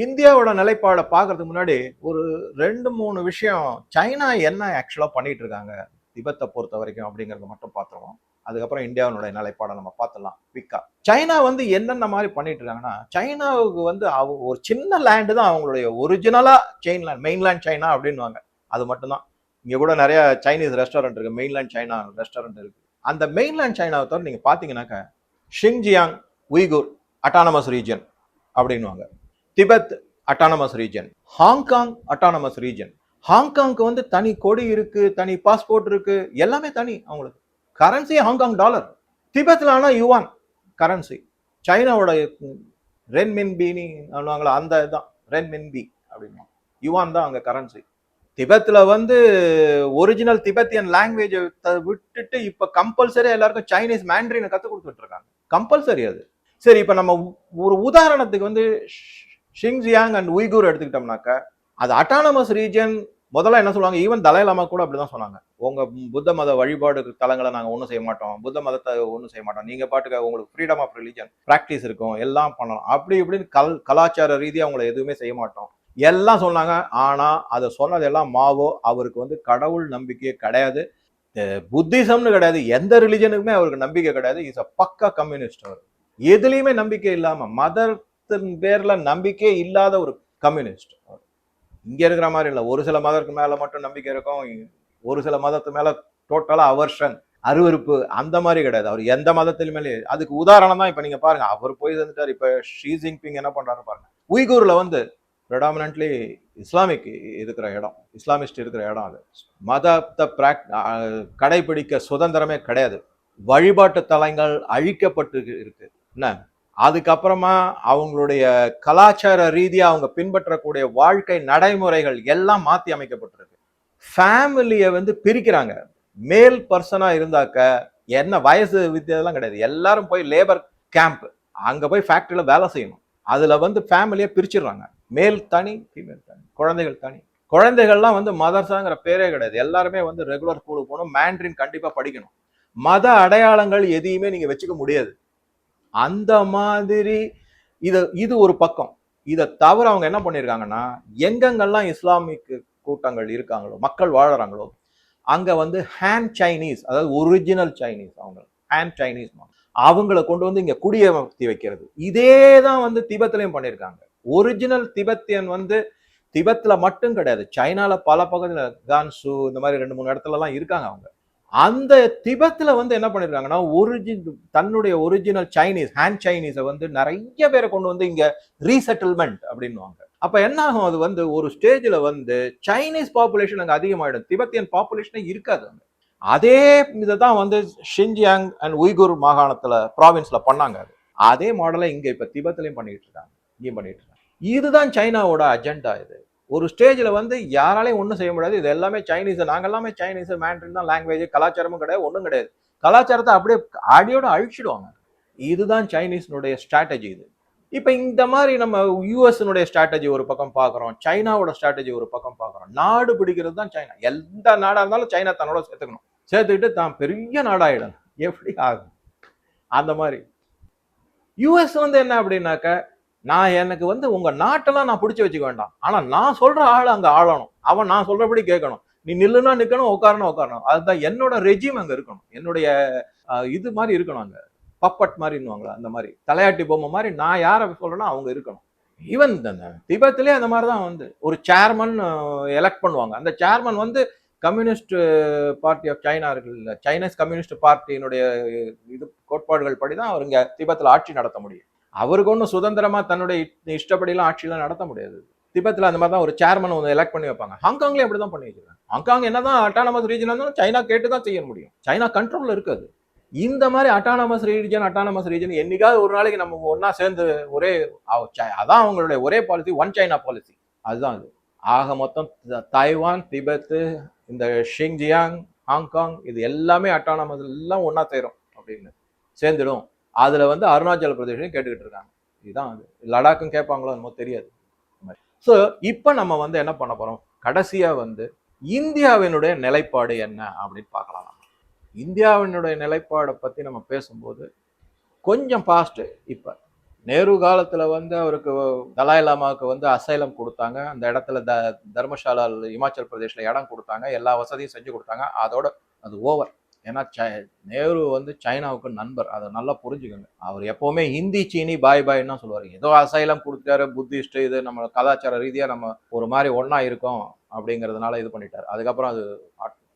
இந்தியாவோட நிலைப்பாடை பார்க்கறதுக்கு முன்னாடி ஒரு ரெண்டு மூணு விஷயம் சைனா என்ன ஆக்சுவலாக பண்ணிட்டு இருக்காங்க? திபத்தை பொறுத்த வரைக்கும் அப்படிங்கிறத மட்டும் பார்த்துருவோம். அதுக்கப்புறம் இந்தியாவினுடைய நிலைப்பாடை நம்ம பார்த்துடலாம். பிக்கா சைனா வந்து என்னென்ன மாதிரி பண்ணிட்டு இருக்காங்கன்னா சைனாவுக்கு வந்து அவ ஒரு சின்ன லேண்டு தான் அவங்களுடைய ஒரிஜினலா செயின் லேண்ட் மெயின்லேண்ட் சைனா அப்படின்னுவாங்க. அது மட்டும்தான். இங்கே கூட நிறைய சைனீஸ் ரெஸ்டாரண்ட் இருக்கு. மெயின்லேண்ட் சைனா ரெஸ்டாரண்ட் இருக்கு. அந்த மெயின்லேண்ட் சைனாவை தவிர நீங்கள் பார்த்தீங்கன்னாக்கா ஷிங்ஜியாங் உய்கூர் அட்டானமஸ் ரீஜன் அப்படின்னுவாங்க. Tibet autonomous region Hong Kong autonomous region ஹாங்காங்க்கு வந்து தனி கொடி இருக்கு தனி பாஸ்போர்ட் இருக்கு எல்லாமே தனி அவங்களுக்கு. கரன்சி ஹாங்காங் டாலர் திபெத்தில் ஆனால் யுவான் கரன்சி சைனாவோட ரென்மின் பீனி சொல்லுவாங்களா அந்த இதுதான் ரென்மின் பி அப்படின்னா யுவான் தான் அங்கே கரன்சி திபெத்தில் வந்து ஒரிஜினல் திபெத்தியன் லாங்குவேஜை விட்டுட்டு இப்போ கம்பல்சரி எல்லாருக்கும் சைனீஸ் மேண்ட்ரினை கற்றுக் கொடுத்துட்டு இருக்காங்க. கம்பல்சரி அது. சரி இப்போ நம்ம ஒரு உதாரணத்துக்கு வந்து ஷிங்ஜியாங் அண்ட் உய்கூர் எடுத்துக்கிட்டோம்னாக்க அது அட்டானமஸ் ரீஜன் முதல்ல என்ன சொல்லுவாங்க? ஈவன் தலைலாமா கூட அப்படிதான் சொன்னாங்க. உங்க புத்த மத வழிபாடு தலங்களை நாங்க ஒன்றும் செய்ய மாட்டோம். புத்த மதத்தை ஒன்றும் செய்ய மாட்டோம். நீங்க பாட்டுக்க உங்களுக்கு ஃப்ரீடம் ஆஃப் ரிலீஜன் ப்ராக்டிஸ் இருக்கும். எல்லாம் பண்ணலாம். அப்படி இப்படின்னு கல் கலாச்சார ரீதியாக அவங்கள எதுவுமே செய்ய மாட்டோம். எல்லாம் சொன்னாங்க. ஆனா அதை சொன்னதெல்லாம் மாவோ அவருக்கு வந்து கடவுள் நம்பிக்கையே கிடையாது. புத்திசம்னு கிடையாது. எந்த ரிலிஜனுக்குமே அவருக்கு நம்பிக்கை கிடையாது. இஸ் அ பக்கா கம்யூனிஸ்ட் அவர். எதுலேயுமே நம்பிக்கை இல்லாம மதர் பேர்ல நம்பிக்கையே இல்லாத ஒரு கம்யூனிஸ்ட் அவர் இங்க இருக்கிற மாதிரி இல்லை. ஒரு சில மதத்துக்கு மேல மட்டும் நம்பிக்கை இருக்கும். ஒரு சில மதத்து மேல டோட்டலா அவர்ஷன் அருவருப்பு அந்த மாதிரி கிடையாது. அவர் எந்த மதத்திலுமே அதுக்கு உதாரணம் தான் இப்ப நீங்க பாருங்க. அவர் போய் இருந்துட்டார். இப்ப ஷீ ஜின்பிங் என்ன பண்றாரு பாருங்க. உய்கூர்ல வந்து ப்ரெடாமினன்ட்லி இஸ்லாமிக் இருக்கிற இடம் இஸ்லாமிஸ்ட் இருக்கிற இடம் அது. மதத்தை பிராக் கடைபிடிக்க சுதந்திரமே கிடையாது. வழிபாட்டு தலங்கள் அழிக்கப்பட்டு இருக்கு. என்ன? அதுக்கப்புறமா அவங்களுடைய கலாச்சார ரீதியாக அவங்க பின்பற்றக்கூடிய வாழ்க்கை நடைமுறைகள் எல்லாம் மாற்றி அமைக்கப்பட்டிருக்கு. ஃபேமிலியை வந்து பிரிக்கிறாங்க. மேல் பர்சனாக இருந்தாக்க என்ன வயசு வித்தியாசம்லாம் கிடையாது. எல்லாரும் போய் லேபர் கேம்ப் அங்கே போய் ஃபேக்ட்ரியில் வேலை செய்யணும். அதில் வந்து ஃபேமிலியை பிரிச்சிடுறாங்க. மேல் தனி ஃபீமேல் தனி. குழந்தைகள் தனி. குழந்தைகள்லாம் வந்து மதர்ஸாங்கிற பேரே கிடையாது. எல்லாருமே வந்து ரெகுலர் ஸ்கூலுக்கு போகணும். மேண்ட்ரின் கண்டிப்பாக படிக்கணும். மத அடையாளங்கள் எதையுமே நீங்கள் வச்சுக்க முடியாது. அந்த மாதிரி இதை இது ஒரு பக்கம். இதை தவிர அவங்க என்ன பண்ணியிருக்காங்கன்னா எங்கெங்கெல்லாம் இஸ்லாமிக் கூட்டங்கள் இருக்காங்களோ மக்கள் வாழறாங்களோ அங்கே வந்து ஹேண்ட் சைனீஸ் அதாவது ஒரிஜினல் சைனீஸ் அவங்க ஹேண்ட் சைனீஸ் அவங்கள கொண்டு வந்து இங்கே குடியமர்த்தி வைக்கிறது. இதே தான் வந்து திபத்திலையும் பண்ணியிருக்காங்க ஒரிஜினல் திபெத்தியன் வந்து திபத்தில் மட்டும் கிடையாது. சைனாவில் பல பகுதியில் கான்சு இந்த மாதிரி ரெண்டு மூணு இடத்துலலாம் இருக்காங்க அவங்க. அந்த திபத்தில் வந்து என்ன பண்ணிருக்காங்கன்னா ஒரிஜின் தன்னுடைய ஒரிஜினல் சைனீஸ் ஹேண்ட் சைனீஸை வந்து நிறைய பேரை கொண்டு வந்து இங்கே ரீசெட்டில்மெண்ட் அப்படின்னுவாங்க. அப்போ என்ன ஆகும்? அது வந்து ஒரு ஸ்டேஜில் வந்து சைனீஸ் பாப்புலேஷன் அங்கே அதிகமாகிடும் திபெத்தியன் பாப்புலேஷனே இருக்காது அங்க. அதே இதை தான் வந்து ஷின்ஜியாங் அண்ட் உய்கூர் மாகாணத்தில் ப்ராவின்ஸில் பண்ணாங்க அது. அதே மாடலை இங்கே இப்போ திபெத்லயும் பண்ணிக்கிட்டு இருக்காங்க. இங்கேயும் பண்ணிட்டு இருக்காங்க. இதுதான் சைனாவோட அஜெண்டா இது. ஒரு ஸ்டேஜில் வந்து யாராலையும் ஒன்றும் செய்ய முடியாது. இது எல்லாமே சைனீஸ் நாங்கள் எல்லாமே சைனீஸ் மேண்ட்ரின் தான் லாங்குவேஜ் கலாச்சாரமும் கிடையாது ஒன்றும் கிடையாது. கலாச்சாரத்தை அப்படியே அடியோடு அழிச்சிடுவாங்க. இதுதான் சைனீஸ்னுடைய ஸ்ட்ராட்டஜி இது. இப்போ இந்த மாதிரி நம்ம யூஎஸ்னுடைய ஸ்ட்ராட்டஜி ஒரு பக்கம் பார்க்குறோம். சைனாவோட ஸ்ட்ராட்டஜி ஒரு பக்கம் பார்க்குறோம். நாடு பிடிக்கிறது தான் சைனா எந்த நாடாக இருந்தாலும் சைனா தன்னோட சேர்த்துக்கணும். சேர்த்துக்கிட்டு தான் பெரிய நாடாயிடும் எப்படி ஆகும்? அந்த மாதிரி. யூஎஸ் வந்து என்ன அப்படின்னாக்க நான் எனக்கு வந்து உங்க நாட்டெல்லாம் நான் பிடிச்சி வச்சுக்க வேண்டாம். ஆனா நான் சொல்ற ஆள் அங்க ஆளணும். அவன் நான் சொல்றபடி கேட்கணும். நீ நில்லுனா நிக்கணும் உட்காரணும் உட்காரணும். அதுதான் என்னோட ரெஜிம் அங்க இருக்கணும். என்னுடைய இது மாதிரி இருக்கணும் அங்க. பப்பட் மாதிரின்னுவாங்களா அந்த மாதிரி. தலையாட்டி பொம்மை மாதிரி நான் யாரை சொல்கிறேன்னா அவங்க இருக்கணும். ஈவன் திபத்திலே அந்த மாதிரி தான் வந்து. ஒரு சேர்மன் எலெக்ட் பண்ணுவாங்க. அந்த சேர்மன் வந்து கம்யூனிஸ்ட் பார்ட்டி ஆஃப் சைனா இருக்குல்ல. சைனீஸ் கம்யூனிஸ்ட் பார்ட்டியினுடைய இது கோட்பாடுகள் படி தான் அவர் இங்கே திபத்தில் ஆட்சி நடத்த முடியும். அவருக்கு ஒன்றும் சுதந்திரமாக தன்னுடைய இஷ்டப்படிலாம் ஆட்சியெல்லாம் நடத்த முடியாது. திபத்தில் அந்த மாதிரி தான் ஒரு சேர்மன் ஒன்று எலெக்ட் பண்ணி வைப்பாங்க. ஹாங்காங்லேயும் அப்படி தான் பண்ணி வச்சிருக்காங்க. ஹாங்காங் என்னதான் அட்டானமஸ் ரீஜன் இருந்தாலும் சைனா கேட்டு தான் செய்ய முடியும். சைனா கண்ட்ரோலில் இருக்காது. இந்த மாதிரி அட்டானமஸ் ரீஜன் அட்டானமஸ் ரீஜன் என்னைக்காவது ஒரு நாளைக்கு நம்ம ஒன்றா சேர்ந்து ஒரே அதான் அவங்களுடைய ஒரே பாலிசி ஒன் சைனா பாலிசி அதுதான் அது. ஆக மொத்தம் தைவான் திபெத்து இந்த ஷிங்ஜியாங் ஹாங்காங் இது எல்லாமே அட்டானமஸ் எல்லாம் ஒன்றா சேரும் அப்படின்னு. சேர்ந்துடும். அதில் வந்து அருணாச்சல பிரதேசம் கேட்டுக்கிட்டு இருக்காங்க. இதுதான் அது. லடாக்கும் கேட்பாங்களோ என்னமோ தெரியாது. ஸோ இப்போ நம்ம வந்து என்ன பண்ண போகிறோம் கடைசியாக வந்து இந்தியாவினுடைய நிலைப்பாடு என்ன அப்படின்னு பார்க்கலாம் இந்தியாவினுடைய நிலைப்பாடை பற்றி நம்ம பேசும்போது கொஞ்சம் ஃபாஸ்ட்டு இப்போ. நேரு காலத்தில் வந்து அவருக்கு தலாய் லாமாவுக்கு வந்து அசைலம் கொடுத்தாங்க. அந்த இடத்துல த தர்மசாலா இமாச்சல் பிரதேஷில் இடம் கொடுத்தாங்க. எல்லா வசதியும் செஞ்சு கொடுத்தாங்க. அதோட அது ஓவர் ஏன்னா சை- நேரு வந்து சைனாவுக்கு நண்பர். அதை நல்லா புரிஞ்சுக்கோங்க. அவர் எப்போவுமே ஹிந்தி சீனி பாய் பாய்ன்னு தான் சொல்லுவார். ஏதோ அசைலம் கொடுத்துட்டாரு புத்திஸ்ட் இது நம்ம கலாச்சார ரீதியாக நம்ம ஒரு மாதிரி ஒன்றா இருக்கோம் அப்படிங்கிறதுனால இது பண்ணிட்டார். அதுக்கப்புறம் அது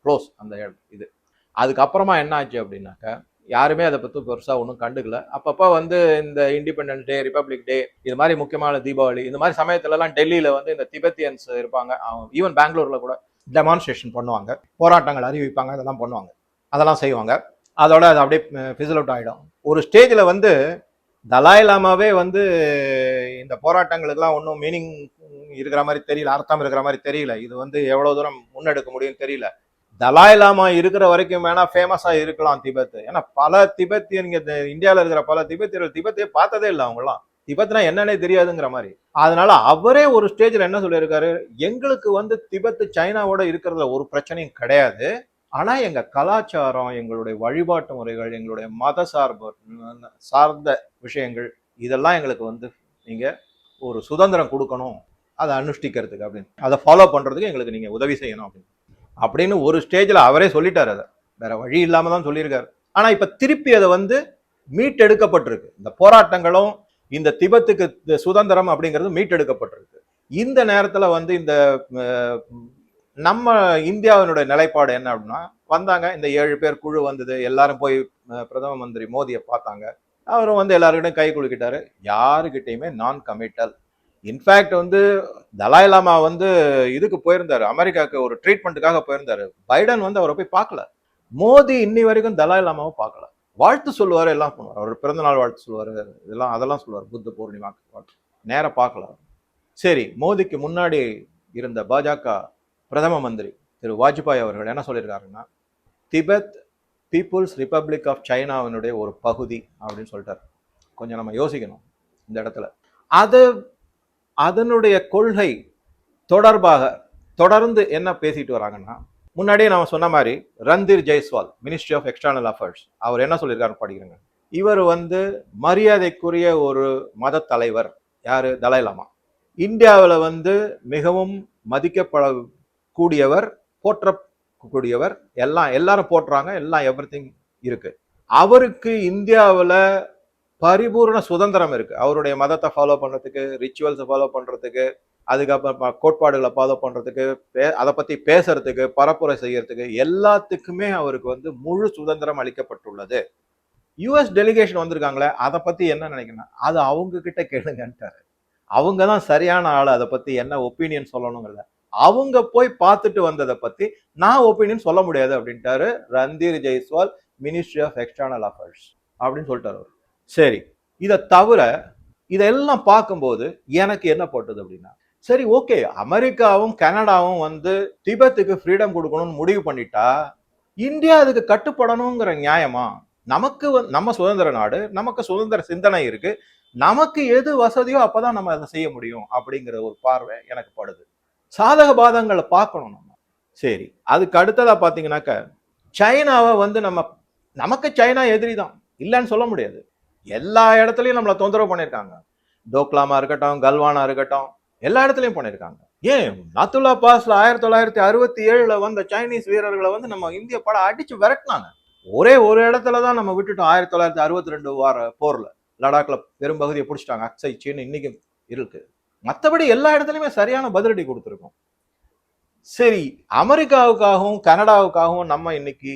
க்ளோஸ் அந்த இடம் இது. அதுக்கப்புறமா என்ன ஆச்சு அப்படின்னாக்க யாருமே அதை பற்றி பெருசாக ஒன்றும் கண்டுக்கல. அப்பப்போ வந்து இந்த இண்டிபெண்டன்ஸ் டே ரிப்பப்ளிக் டே இது மாதிரி முக்கியமான தீபாவளி இந்த மாதிரி சமயத்துலலாம் டெல்லியில் வந்து இந்த திபெத்தியன்ஸ் இருப்பாங்க. ஈவன் பெங்களூரில் கூட டெமான்ஸ்ட்ரேஷன் பண்ணுவாங்க. போராட்டங்கள் அறிவிப்பாங்க இதெல்லாம் பண்ணுவாங்க. அதெல்லாம் செய்வாங்க. அதோட அது அப்படியே ஃபிசில் அவுட் ஆகிடும் ஒரு ஸ்டேஜில் வந்து தலாய் லாமாவே வந்து இந்த போராட்டங்களுக்கெல்லாம் ஒன்றும் மீனிங் இருக்கிற மாதிரி தெரியல அர்த்தம் இருக்கிற மாதிரி தெரியல. இது வந்து எவ்வளோ தூரம் முன்னெடுக்க முடியும்னு தெரியல. தலாய் லாமா இருக்கிற வரைக்கும் வேணா ஃபேமஸாக இருக்கலாம் திபெத் ஏன்னா பல திபெத்தியன் இந்தியாவில் இருக்கிற பல திபெத்தியர்கள் திபெத்தையே பார்த்ததே இல்லை அவங்களாம் திபெத்னா என்னன்னே தெரியாதுங்கிற மாதிரி. அதனால அவரே ஒரு ஸ்டேஜில் என்ன சொல்லியிருக்காரு? எங்களுக்கு வந்து திபெத்து சைனாவோட இருக்கிறதுல ஒரு பிரச்சனையும் கிடையாது. ஆனால் எங்கள் கலாச்சாரம் எங்களுடைய வழிபாட்டு முறைகள் எங்களுடைய மத சார்பு சார்ந்த விஷயங்கள் இதெல்லாம் எங்களுக்கு வந்து நீங்கள் ஒரு சுதந்திரம் கொடுக்கணும். அதை அனுஷ்டிக்கிறதுக்கு அப்படின்னு. அதை ஃபாலோ பண்ணுறதுக்கு எங்களுக்கு நீங்கள் உதவி செய்யணும் அப்படின்னு. அப்படின்னு ஒரு ஸ்டேஜில் அவரே சொல்லிட்டார் அதை. வேற வழி இல்லாமல் தான் சொல்லியிருக்காரு. ஆனால் இப்போ திருப்பி அதை வந்து மீட்டெடுக்கப்பட்டிருக்கு. இந்த போராட்டங்களும் இந்த திபெத்துக்கு சுதந்திரம் அப்படிங்கிறது மீட்டெடுக்கப்பட்டிருக்கு. இந்த நேரத்தில் வந்து இந்த நம்ம இந்தியாவினுடைய நிலைப்பாடு என்ன அப்படின்னா வந்தாங்க இந்த ஏழு பேர் குழு வந்தது எல்லாரும் போய் பிரதம மந்திரி மோதியை பார்த்தாங்க. அவரும் வந்து எல்லாருக்கிட்டையும் கை குலுக்கிட்டாரு. யாருக்கிட்டையுமே நான் கமிட்டல் இன்ஃபேக்ட் வந்து தலாய் லாமா வந்து இதுக்கு போயிருந்தாரு. அமெரிக்காவுக்கு ஒரு ட்ரீட்மெண்ட்டுக்காக போயிருந்தாரு. பைடன் வந்து அவரை போய் பார்க்கல. மோடி இன்னி வரைக்கும் தலாய் லாமாவை பார்க்கல. வாழ்த்து சொல்லுவார் எல்லாம் பண்ணுவார். அவர் பிறந்தநாள் வாழ்த்து சொல்லுவார். இதெல்லாம் அதெல்லாம் சொல்லுவார். புத்த பூர்ணிமா வாழ்த்து. நேராக பார்க்கல. சரி மோதிக்கு முன்னாடி இருந்த பாஜக பிரதம மந்திரி திரு வாஜ்பாய் அவர்கள் என்ன சொல்லியிருக்காருன்னா திபெத் பீப்புள்ஸ் ரிப்பப்ளிக் ஆஃப் சைனாவினுடைய ஒரு பகுதி அப்படின்னு சொல்லிட்டார். கொஞ்சம் நம்ம யோசிக்கணும் இந்த இடத்துல. அது அதனுடைய கொள்கை தொடர்பாக தொடர்ந்து என்ன பேசிட்டு வராங்கன்னா முன்னாடியே நம்ம சொன்ன மாதிரி Randhir Jaiswal Ministry of External Affairs அவர் என்ன சொல்லியிருக்காரு படிக்கிறங்க. இவர் வந்து மரியாதைக்குரிய ஒரு மத தலைவர். யாரு? தலைலாமா இந்தியாவில் வந்து மிகவும் மதிக்கப்பட கூடியவர் போற்றக்கூடியவர் எல்லாம் எல்லாரும் போற்றுறாங்க எல்லாம் எவ்ரி இருக்கு. அவருக்கு இந்தியாவில் பரிபூர்ண சுதந்திரம் இருக்கு. அவருடைய மதத்தை ஃபாலோ பண்ணுறதுக்கு ரிச்சுவல்ஸை ஃபாலோ பண்ணுறதுக்கு அதுக்கப்புறம் கோட்பாடுகளை ஃபாலோ பண்ணுறதுக்கு பே- அதை பற்றி பேசுறதுக்கு பரப்புரை செய்யறதுக்கு எல்லாத்துக்குமே அவருக்கு வந்து முழு சுதந்திரம் அளிக்கப்பட்டுள்ளது. யுஎஸ் டெலிகேஷன் வந்திருக்காங்களே அதை பற்றி என்ன நினைக்கணும் அது அவங்க கிட்ட கேளுங்கன்ட்டாரு. அவங்க தான் சரியான ஆள் அதை பற்றி என்ன ஒப்பீனியன் சொல்லணுங்கல்ல அவங்க போய் பார்த்துட்டு வந்ததை பத்தி நான் ஒப்பீனியன் சொல்ல முடியாது அப்படின்ட்டாரு Randhir Jaiswal Ministry of External Affairs அப்படின்னு சொல்லிட்டாரு அவர். சரி இதை தவிர இதெல்லாம் பார்க்கும்போது எனக்கு என்ன போட்டது அப்படின்னா சரி ஓகே அமெரிக்காவும் கனடாவும் வந்து திபெத்துக்கு ஃப்ரீடம் கொடுக்கணும்னு முடிவு பண்ணிட்டா இந்தியா அதுக்கு கட்டுப்படணுங்கிற நியாயமா? நமக்கு நம்ம சுதந்திர நாடு நமக்கு சுதந்திர சிந்தனை இருக்கு நமக்கு எது வசதியோ அப்பதான் நம்ம அதை செய்ய முடியும் அப்படிங்கிற ஒரு பார்வை எனக்கு படுது. சாதக பாதங்களை பார்க்கணும் நம்ம. சரி அதுக்கு அடுத்ததா பார்த்தீங்கன்னாக்க சைனாவை வந்து நம்ம நமக்கு சைனா எதிரி தான். இல்லைன்னு சொல்ல முடியாது. எல்லா இடத்துலயும் நம்மளை தொந்தரவு பண்ணியிருக்காங்க. டோக்லாமா இருக்கட்டும் கல்வானா இருக்கட்டும் எல்லா இடத்துலயும் பண்ணியிருக்காங்க. ஏன்? நத்துல்லா பாஸ்ல ஆயிரத்தி தொள்ளாயிரத்தி அறுபத்தி ஏழுல வந்த சைனீஸ் வீரர்களை வந்து நம்ம இந்திய படம் அடிச்சு விரட்டினாங்க. ஒரே ஒரு இடத்துல தான் நம்ம விட்டுட்டோம் ஆயிரத்தி தொள்ளாயிரத்தி அறுபத்தி ரெண்டு வார போர்ல. லடாக்ல பெரும்பகுதியை பிடிச்சிட்டாங்க. அக்சை சீன் இன்னைக்கு இருக்கு மற்றபடி எல்லா இடத்துலையுமே சரியான பதிலடி கொடுத்துருக்கோம். சரி அமெரிக்காவுக்காகவும் கனடாவுக்காகவும் நம்ம இன்னைக்கு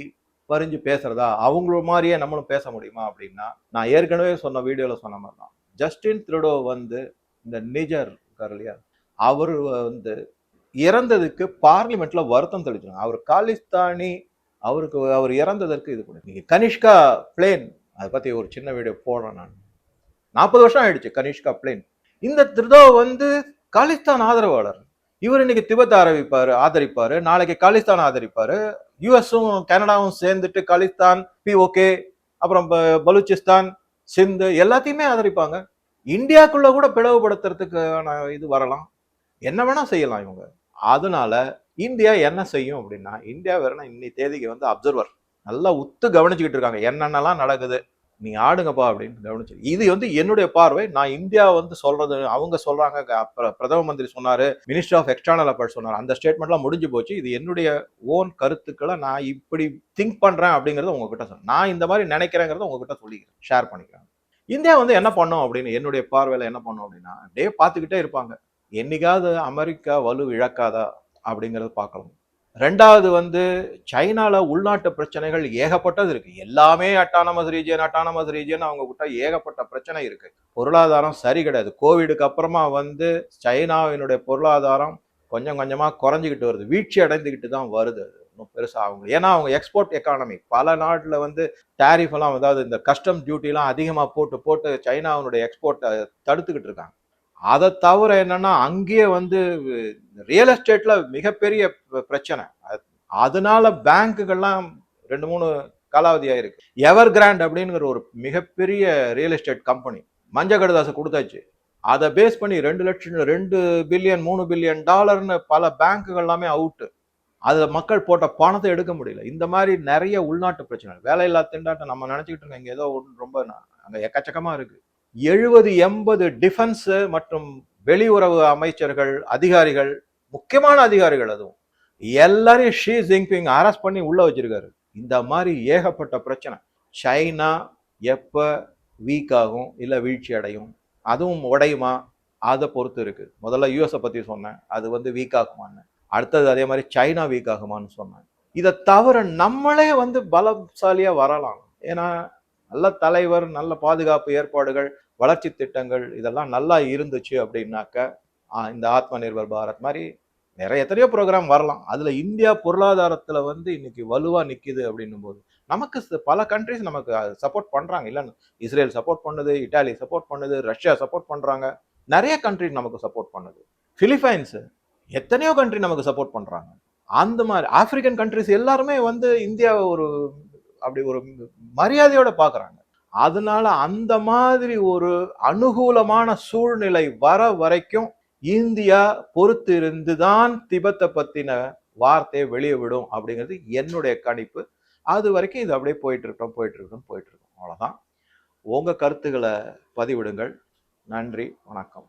பறிஞ்சு பேசுறதா? அவங்கள மாதிரியே நம்மளும் பேச முடியுமா அப்படின்னா நான் ஏற்கனவே சொன்ன வீடியோவில் சொன்ன மாதிரி தான். ஜஸ்டின் த்ருடோ வந்து இந்த நிஜர் இல்லையா? அவர் வந்து இறந்ததுக்கு பார்லிமெண்ட்ல வருத்தம் தெளிச்சாங்க அவர் காலிஸ்தானி அவருக்கு அவர் இறந்ததற்கு இது கூட நீங்கள் கனிஷ்கா பிளேன் அதை பற்றி ஒரு சின்ன வீடியோ போடுறேன் நான். நாற்பது வருஷம் ஆயிடுச்சு கனிஷ்கா பிளேன். இந்த திருதோ வந்து காலிஸ்தான் ஆதரவாளர். இவர் இன்னைக்கு திபெத் ஆதரிப்பாரு ஆதரிப்பாரு. நாளைக்கு காலிஸ்தான் ஆதரிப்பாரு. யூஎஸும் கனடாவும் சேர்ந்துட்டு காலிஸ்தான் பிஓகே அப்புறம் ப- பலூச்சிஸ்தான் சிந்து எல்லாத்தையுமே ஆதரிப்பாங்க. இந்தியாக்குள்ள கூட பிளவுபடுத்துறதுக்கான இது வரலாம். என்ன வேணா செய்யலாம் இவங்க. அதனால இந்தியா என்ன செய்யும் அப்படின்னா இந்தியா வேறனா இன்னி தேதிக்கு வந்து அப்சர்வர் நல்லா உத்து கவனிச்சுக்கிட்டு இருக்காங்க. என்னென்னலாம் நடக்குது நீ ஆடுங்கப்பா அப்படின்னு கவனிச்சு இது வந்து என்னுடைய பார்வை. நான் இந்தியா வந்து சொல்றது அவங்க சொல்றாங்க பிரதம மந்திரி சொன்னாரு மினிஸ்டர் ஆஃப் எக்ஸ்டர்னல் அஃபேர்ஸ் சொன்னார். அந்த ஸ்டேட்மெண்ட்லாம் முடிஞ்சு போச்சு. இது என்னுடைய ஓன் கருத்துக்களை நான் இப்படி திங்க் பண்றேன் அப்படிங்கறத உங்ககிட்ட சொல்றேன் நான் இந்த மாதிரி நினைக்கிறேங்கிறத உங்ககிட்ட சொல்லிக்கிறேன் ஷேர் பண்ணிக்கிறேன். இந்தியா வந்து என்ன பண்ணும் அப்படின்னு என்னுடைய பார்வையில என்ன பண்ணும் அப்படின்னா அப்படியே பார்த்துக்கிட்டே இருப்பாங்க. என்னைக்காவது அமெரிக்கா வலு இழக்காதா அப்படிங்கறத பார்க்கலாம் ரெண்டாவது வந்து சைனாவில் உள்நாட்டு பிரச்சனைகள் ஏகப்பட்டது இருக்குது எல்லாமே அட்டானமஸ் ரீஜியன் அட்டானமஸ் ரீஜியன் அவங்க கிட்ட ஏகப்பட்ட பிரச்சனை இருக்குது பொருளாதாரம் சரி கிடையாது. கோவிடுக்கு அப்புறமா வந்து சைனாவினுடைய பொருளாதாரம் கொஞ்சம் கொஞ்சமாக குறைஞ்சிக்கிட்டு வருது. வீழ்ச்சி அடைந்துக்கிட்டு தான் வருது. அது இன்னும் பெருசா அவங்க ஏன்னா அவங்க எக்ஸ்போர்ட் எக்கானமி பல நாட்டில் வந்து டேரிஃப் எல்லாம் அதாவது இந்த கஸ்டம் டியூட்டிலாம் அதிகமாக போட்டு போட்டு சைனாவினுடைய எக்ஸ்போர்ட்டை தடுத்துக்கிட்டு இருக்காங்க. அதை தவிர என்னன்னா அங்கேயே வந்து ரியல் எஸ்டேட்ல மிகப்பெரிய பிரச்சனை. அது- அதனால பேங்க்குகள்லாம் ரெண்டு மூணு காலாவதி இருக்கு எவர் கிராண்ட் அப்படிங்கிற ஒரு மிகப்பெரிய ரியல் எஸ்டேட் கம்பெனி மஞ்ச கடுதாசை கொடுத்தாச்சு. அதை பேஸ் பண்ணி ரெண்டு லட்சம் ரெண்டு பில்லியன் மூணு பில்லியன் டாலர்னு பல பேங்க்குகள் எல்லாமே அவுட்டு அதில் மக்கள் போட்ட பணத்தை எடுக்க முடியல. இந்த மாதிரி நிறைய உள்நாட்டு பிரச்சனை வேலையில்லா திண்டாட்டம் நம்ம நினச்சிக்கிட்டு இருக்கோம் இங்கே ஏதோ ஒண்ணு ரொம்ப அங்கே எக்கச்சக்கமாக இருக்குது எழுபது எண்பது டிஃபென்ஸ் மற்றும் வெளியுறவு அமைச்சர்கள் அதிகாரிகள் முக்கியமான அதிகாரிகள் அதுவும். எல்லாரையும் ஷீ ஜின்பிங் அரெஸ்ட் பண்ணி உள்ள வச்சிருக்காரு. இந்த மாதிரி ஏகப்பட்ட பிரச்சனை. சைனா எப்ப வீக் ஆகும் இல்லை வீழ்ச்சி அடையும் அதுவும் உடையுமா? அதை பொறுத்து இருக்கு. முதல்ல யூஎஸை பத்தி சொன்னேன். அது வந்து வீக் ஆகுமான்னு. அடுத்தது அதே மாதிரி சைனா வீக் ஆகுமான்னு சொன்னேன். இதை தவிர நம்மளே வந்து பலசாலியா வரலாம். ஏன்னா நல்ல தலைவர் நல்ல பாதுகாப்பு ஏற்பாடுகள் வளர்ச்சி திட்டங்கள் இதெல்லாம் நல்லா இருந்துச்சு அப்படின்னாக்க இந்த ஆத்ம நிர்பர் பாரத் மாதிரி நிறைய எத்தனையோ ப்ரோக்ராம் வரலாம். அதில் இந்தியா பொருளாதாரத்தில் வந்து இன்னைக்கு வலுவாக நிற்கிது அப்படின்னும் போது நமக்கு பல கண்ட்ரிஸ் நமக்கு சப்போர்ட் பண்ணுறாங்க இல்லைன்னு இஸ்ரேல் சப்போர்ட் பண்ணுது இட்டாலி சப்போர்ட் பண்ணுது ரஷ்யா சப்போர்ட் பண்ணுறாங்க நிறைய கண்ட்ரி நமக்கு சப்போர்ட் பண்ணுது. ஃபிலிப்பைன்ஸு எத்தனையோ கண்ட்ரி நமக்கு சப்போர்ட் பண்ணுறாங்க அந்த மாதிரி ஆப்பிரிக்கன் கண்ட்ரிஸ் எல்லாருமே வந்து இந்தியாவை ஒரு அப்படி ஒரு மரியாதையோட பார்க்குறாங்க அதனால அந்த மாதிரி ஒரு அனுகூலமான சூழ்நிலை வர வரைக்கும் இந்தியா பொறுத்து இருந்துதான் திபெத்தை பத்தின வார்த்தையை வெளியே விடும் அப்படிங்கிறது என்னுடைய கணிப்பு. அது வரைக்கும் இது அப்படியே போயிட்டு இருக்கோம் போயிட்டு இருக்கோம் போயிட்டு இருக்கோம் கருத்துக்களை பதிவிடுங்கள். நன்றி வணக்கம்.